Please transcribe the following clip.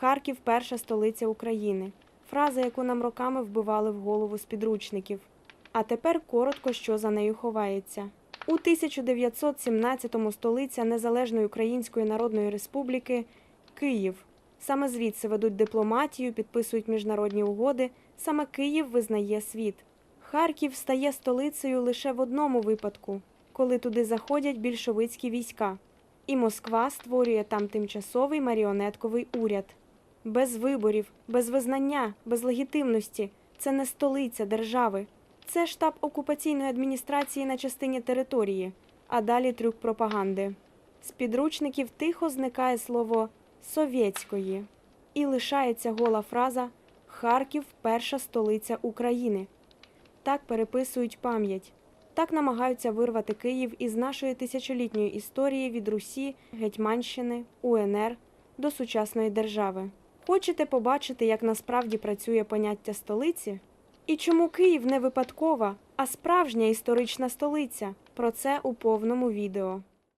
Харків перша столиця України. Фраза, яку нам роками вбивали в голову з підручників. А тепер коротко, що за нею ховається. У 1917-му столиця Незалежної Української Народної Республіки Київ. Саме звідси ведуть дипломатію, підписують міжнародні угоди. Саме Київ визнає світ. Харків стає столицею лише в одному випадку, коли туди заходять більшовицькі війська. І Москва створює там тимчасовий маріонетковий уряд. Без виборів, без визнання, без легітимності. Це не столиця держави. Це штаб окупаційної адміністрації на частині території, а далі трюк пропаганди. З підручників тихо зникає слово совєтської і лишається гола фраза Харків перша столиця України. Так переписують пам'ять. Так намагаються вирвати Київ із нашої тисячолітньої історії від Русі, Гетьманщини, УНР до сучасної держави. Хочете побачити, як насправді працює поняття столиці? І чому Київ не випадкова, а справжня історична столиця? Про це у повному відео.